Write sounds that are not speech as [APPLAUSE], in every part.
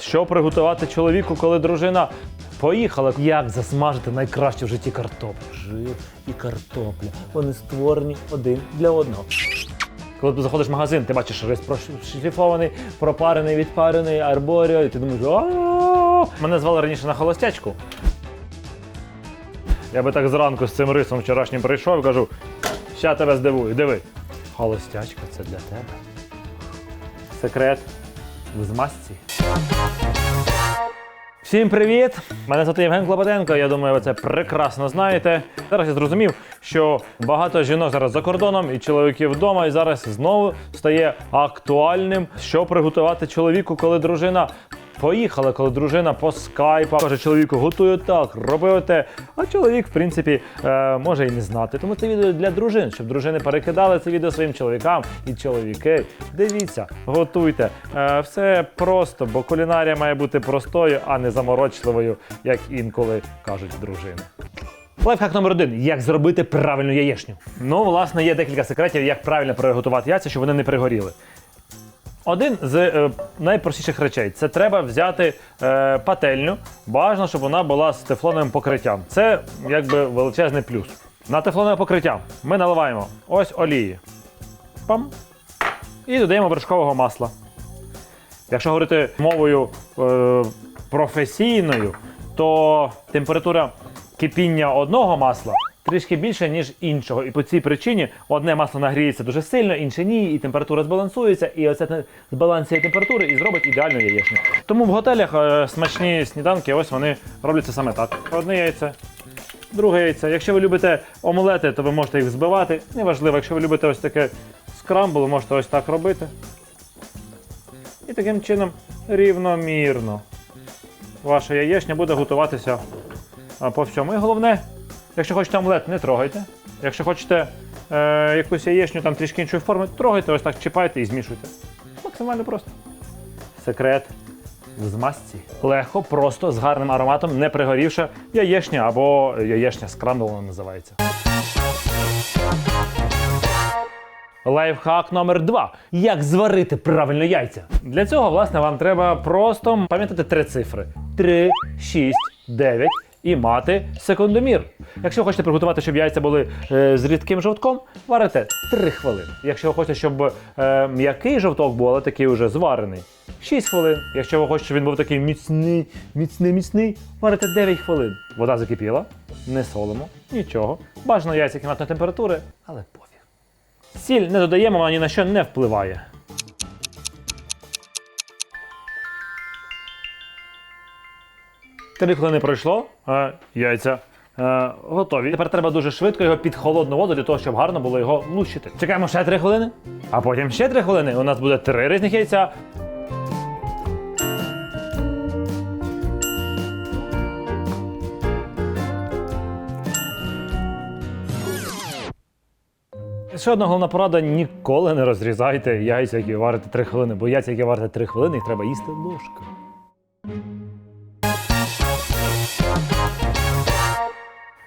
Що приготувати чоловіку, коли дружина поїхала? Як засмажити найкраще в житті картоплю? Жир і картопля. Вони створені один для одного. Коли ти заходиш в магазин, ти бачиш рис прошліфований, пропарений, відпарений, арборіо, і ти думаєш, «А-а-а!» мене звали раніше на холостячку. Я би так зранку з цим рисом вчорашнім прийшов і кажу, ща тебе здивую, диви. Холостячка, це для тебе. Секрет в змазці. Всім привіт! Мене звати Євген Клопотенко. Я думаю, ви це прекрасно знаєте. Зараз я зрозумів, що багато жінок зараз за кордоном і чоловіків вдома, і зараз знову стає актуальним, що приготувати чоловіку, коли дружина. Поїхала, коли дружина по скайпу каже чоловіку, готую так, роби те. А чоловік, в принципі, е, може і не знати. Тому це відео для дружин, щоб дружини перекидали це відео своїм чоловікам і чоловіки. Дивіться, готуйте. Е, все просто, бо кулінарія має бути простою, а не заморочливою, як інколи кажуть дружини. Лайфхак номер один: як зробити правильну яєчню. Ну, власне, є декілька секретів, як правильно приготувати яйця, щоб вони не пригоріли. Один з е, найпростіших речей це треба взяти е, пательню. Бажано, щоб вона була з тефлоновим покриттям. Це якби величезний плюс. На тефлонове покриття ми наливаємо ось олії. Пам. І додаємо вершкового масла. Якщо говорити мовою е, професійною, то температура кипіння одного масла трішки більше, ніж іншого. І по цій причині одне масло нагріється дуже сильно, інше ні, і температура збалансується, і оце збаланс цієї температури і зробить ідеальну яєчню. Тому в готелях е, смачні сніданки, ось вони робляться саме так. Одне яйце, друге яйце. Якщо ви любите омлети, то ви можете їх збивати. Неважливо, якщо ви любите ось таке скрамбл, можете ось так робити. І таким чином рівномірно ваша яєчня буде готуватися по всьому. І головне, якщо хочете омлет, не трогайте. Якщо хочете е, якусь яєчню там трішки іншої форми, трогайте, ось так чіпайте і змішуйте. Максимально просто. Секрет в змазці. Легко, просто, з гарним ароматом, не пригорівша яєчня або яєчня скрамбл вона називається. Лайфхак номер два. Як зварити правильно яйця? Для цього, власне, вам треба просто пам'ятати три цифри: 3, 6, 9 і мати секундомір. Якщо хочете приготувати, щоб яйця були е, з рідким жовтком, варите 3 хвилини. Якщо ви хочете, щоб е, м'який жовток був, але такий уже зварений, 6 хвилин. Якщо ви хочете, щоб він був такий міцний, міцний, міцний, варите 9 хвилин. Вода закипіла, не солимо, нічого. Бажано яйця кімнатної температури, але пофіг. Сіль не додаємо, вона ні на що не впливає. Три хвилини пройшло, е, яйця е, готові. Тепер треба дуже швидко його під холодну воду для того, щоб гарно було його лущити. Чекаємо ще три хвилини, а потім ще три хвилини. У нас буде три різних яйця. Ще одна головна порада: ніколи не розрізайте яйця, які варите 3 хвилини, бо яйця, які варите 3 хвилини, їх треба їсти ложкою.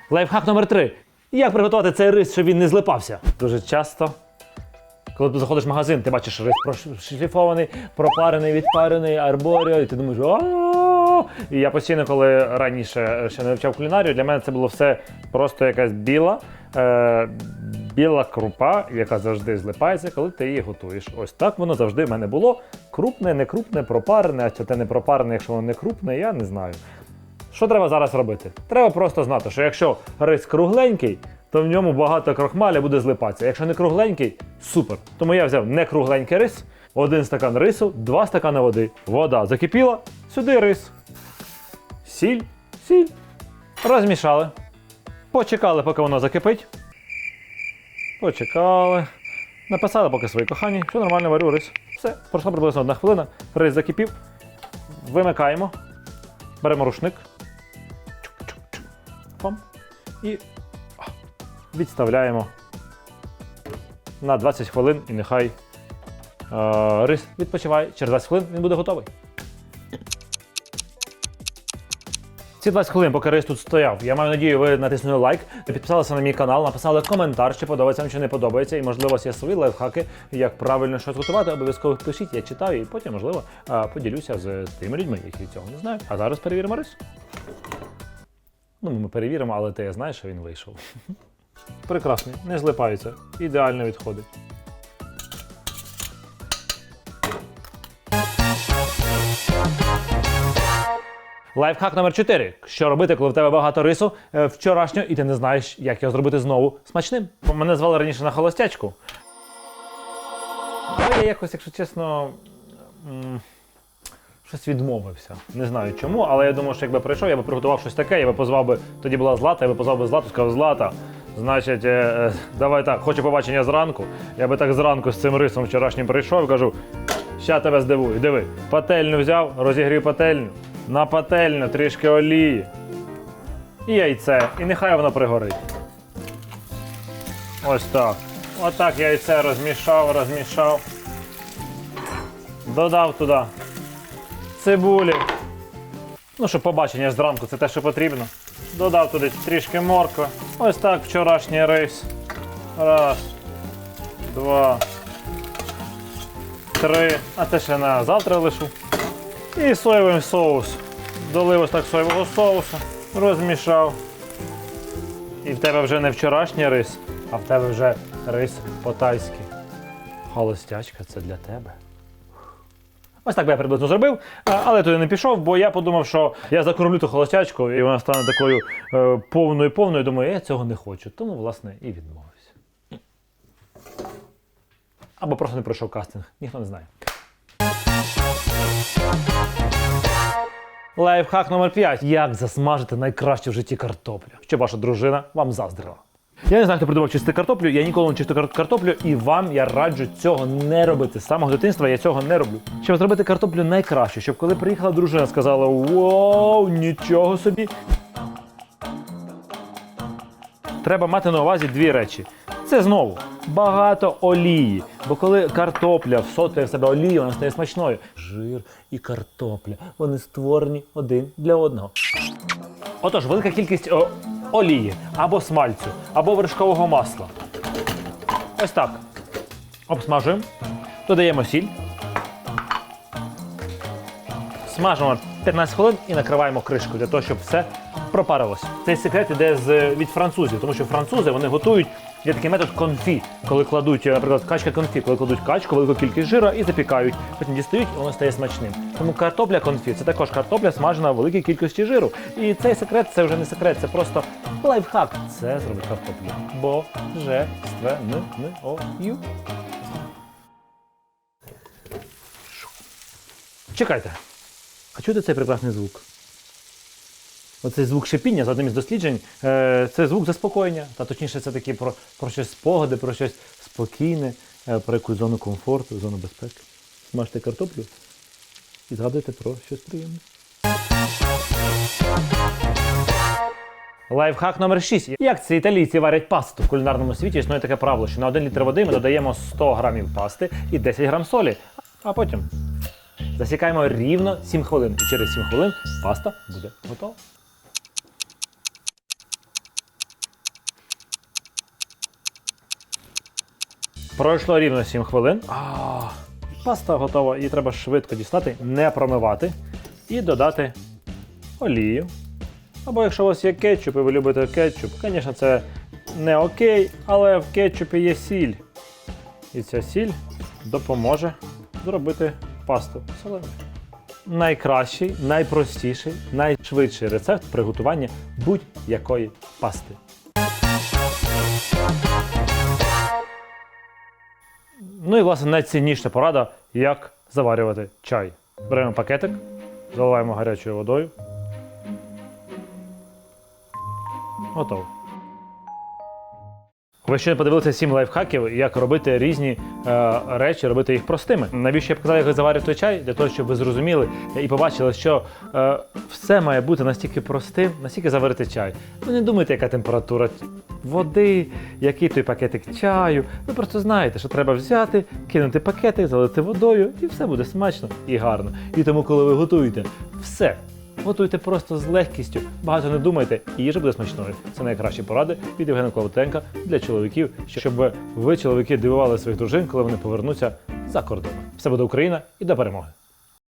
Лайфхак номер 3. Як приготувати цей рис, щоб він не злипався? Дуже часто, коли ти заходиш в магазин, ти бачиш рис прошліфований, пропарений, відпарений, арборіо, і ти думаєш, а І я постійно, коли раніше ще не вивчав кулінарію, для мене це було все просто якась біла, е, біла крупа, яка завжди злипається, коли ти її готуєш. Ось так воно завжди в мене було. Крупне, не крупне, пропарене, а що те не пропарене, якщо воно не крупне, я не знаю. Що треба зараз робити? Треба просто знати, що якщо рис кругленький, то в ньому багато крохмаля буде злипатися. Якщо не кругленький, супер. Тому я взяв не кругленький рис, один стакан рису, два стакани води. Вода закипіла, сюди рис. Сіль, сіль. Розмішали. Почекали, поки воно закипить. Почекали. Написали поки свої кохані, що нормально варю рис. Все, пройшла приблизно одна хвилина. Рис закипів. Вимикаємо. Беремо рушник. Пам. І відставляємо на 20 хвилин і нехай е, рис відпочиває. Через 20 хвилин він буде готовий. Ці 20 хвилин, поки рис тут стояв. Я маю надію, ви натиснули лайк, підписалися на мій канал, написали коментар, чи подобається вам, чи не подобається. І можливо, у вас є свої лайфхаки, як правильно щось готувати. Обов'язково пишіть, я читаю, і потім, можливо, поділюся з тими людьми, які цього не знають. А зараз перевіримо рис. Ну, ми перевіримо, але ти знаєш, що він вийшов. [LAUGHS] Прекрасний, не злипається, ідеально відходить. Лайфхак номер 4. Що робити, коли в тебе багато рису е, вчорашнього, і ти не знаєш, як його зробити знову смачним? Мене звали раніше на холостячку. Але я якось, якщо чесно, щось відмовився. Не знаю чому, але я думаю, що якби прийшов, я би приготував щось таке, я би позвав би, тоді була Злата, я би позвав би Злату, сказав, Злата, значить, е, е, давай так, хочу побачення зранку. Я би так зранку з цим рисом вчорашнім прийшов і кажу, ща тебе здивую. Диви, пательню взяв, розігрів пательню, на пательню трішки олії. І яйце, і нехай воно пригорить. Ось так. Отак яйце розмішав, розмішав. Додав туди цибулі. Ну, щоб побачення зранку, це те, що потрібно. Додав туди трішки моркви. Ось так вчорашній рис. Раз, два, три. А це ще на завтра лишу. І соєвий соус. Долив ось так соєвого соусу, розмішав. І в тебе вже не вчорашній рис, а в тебе вже рис по-тайськи. Холостячка, це для тебе. Ось так би я приблизно зробив, але туди не пішов, бо я подумав, що я закормлю ту холостячку, і вона стане такою е, повною повною. Думаю, я цього не хочу. Тому, власне, і відмовився. Або просто не пройшов кастинг, ніхто не знає. Лайфхак номер 5. Як засмажити найкраще в житті картоплю, щоб ваша дружина вам заздрила. Я не знаю, хто придумав чистити картоплю, я ніколи не чисту картоплю, і вам я раджу цього не робити. З самого дитинства я цього не роблю. Щоб зробити картоплю найкраще, щоб коли приїхала дружина, сказала: Вау, нічого собі. Треба мати на увазі дві речі. Це знову багато олії. Бо коли картопля всотує в себе олію, вона стає смачною. Жир і картопля. Вони створені один для одного. Отож, велика кількість олії або смальцю, або вершкового масла. Ось так. Обсмажуємо. Додаємо сіль. Смажимо 15 хвилин і накриваємо кришкою для того, щоб все пропарилось. Цей секрет іде з, від французів, тому що французи вони готують є такий метод конфі, коли кладуть, е, наприклад, качка конфі, коли кладуть качку, велику кількість жира і запікають. Потім дістають, і воно стає смачним. Тому картопля конфі це також картопля смажена в великій кількості жиру. І цей секрет це вже не секрет, це просто лайфхак. Це зробить картоплю. Бо же ю. Чекайте. А чути цей прекрасний звук? Оцей звук шипіння за одним із досліджень, е, це звук заспокоєння. Та точніше, це такі про, про щось спогади, про щось спокійне, е, про якусь зону комфорту, зону безпеки. Смажте картоплю і згадуйте про щось приємне. Лайфхак номер 6. Як ці італійці варять пасту? В кулінарному світі існує таке правило, що на 1 літр води ми додаємо 100 грамів пасти і 10 грам солі. А потім засікаємо рівно 7 хвилин. І через 7 хвилин паста буде готова. Пройшло рівно 7 хвилин. А, паста готова. Її треба швидко дістати, не промивати і додати олію. Або якщо у вас є кетчуп і ви любите кетчуп, звісно, це не окей, але в кетчупі є сіль. І ця сіль допоможе зробити пасту соленою. Найкращий, найпростіший, найшвидший рецепт приготування будь-якої пасти. Ну і власне найцінніша порада, як заварювати чай. Беремо пакетик, заливаємо гарячою водою. Готово. Ви ще не подивилися сім лайфхаків, як робити різні е, речі, робити їх простими. Навіщо я показав, як заварювати чай? Для того, щоб ви зрозуміли і побачили, що е, все має бути настільки простим, настільки заварити чай. Ви не думайте, яка температура води, який той пакетик чаю. Ви просто знаєте, що треба взяти, кинути пакетик, залити водою, і все буде смачно і гарно. І тому, коли ви готуєте все Готуйте просто з легкістю, багато не думайте, і їжа буде смачною. Це найкращі поради від Євгена Колотенка для чоловіків, щоб ви, чоловіки, дивували своїх дружин, коли вони повернуться за кордон. Все буде Україна і до перемоги!